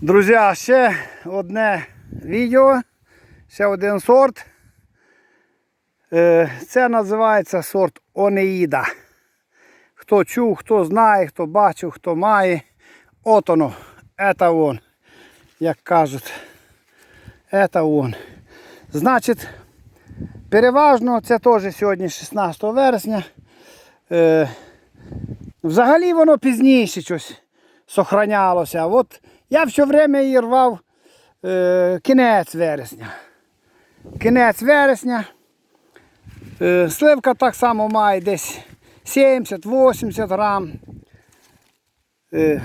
Друзі, ще одне відео, ще один сорт. Е, Це називається сорт Онеїда. Хто чув, хто знає, хто бачив, хто має. От воно, це он, як кажуть. Це он. Значить, переважно це теж сьогодні 16 вересня. Е, Взагалі воно пізніше щось сохранялося. От я все время її рвав е, кінець вересня. Кінець вересня. Е, сливка так само має десь 70-80 грам. Е,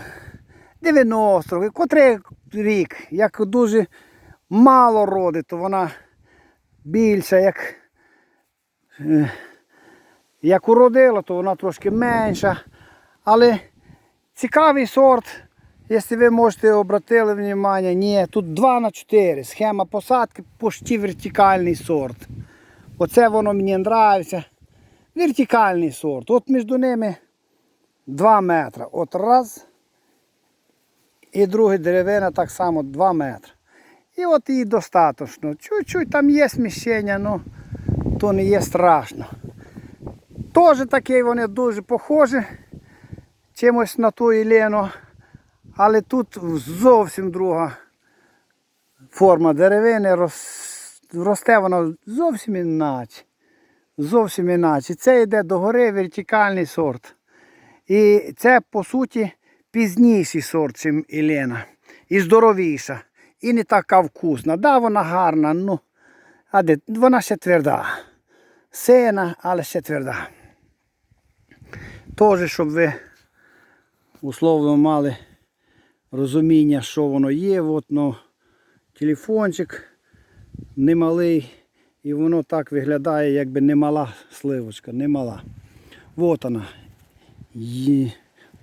90, котрий рік, як дуже мало родить, то вона більша, як, е, як уродила, то вона трошки менша. Але цікавий сорт, якщо ви можете обратили увагу, ні, тут 2 на 4 схема посадки, почти вертикальний сорт. Оце воно мені подобається. Вертикальний сорт. От між ними 2 метри. От раз. І другий деревина так само 2 метри. І от її достатньо. Чуть-чуть там є сміщення, але то не є страшно. Теж такі вони дуже похожі чимось на ту Єлену, але тут зовсім друга форма деревини, росте вона зовсім іначе. Зовсім іначе. Це йде догори вертикальний сорт. І це, по суті, пізніший сорт, ніж Єлена. І здоровіша. І не така вкусна. Да, вона гарна, ну, а де, вона ще тверда. Сина, але ще тверда. Теж, щоб ви условно мали розуміння, що воно є. От, ну, телефончик немалий. І воно так виглядає, якби немала сливочка, немала. От вона.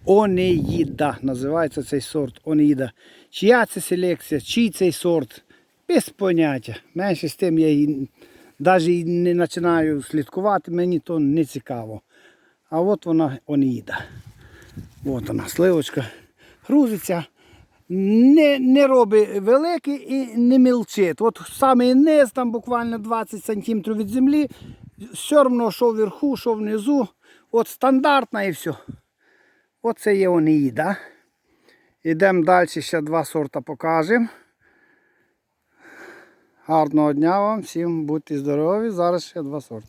Онеїда називається цей сорт Онеїда. Чия це селекція, чий цей сорт? Без поняття. Менше з тим я і навіть не починаю слідкувати, мені то не цікаво. А от вона Онеїда. От вона, сливочка. Грузиться. Не, не робить великий і не мілчить. От самий низ, там буквально 20 см від землі, все одно, що вверху, що внизу. От стандартна і все. Оце є Онеїда. Ідемо далі, ще два сорта покажемо. Гарного дня вам, всім будьте здорові. Зараз ще два сорти.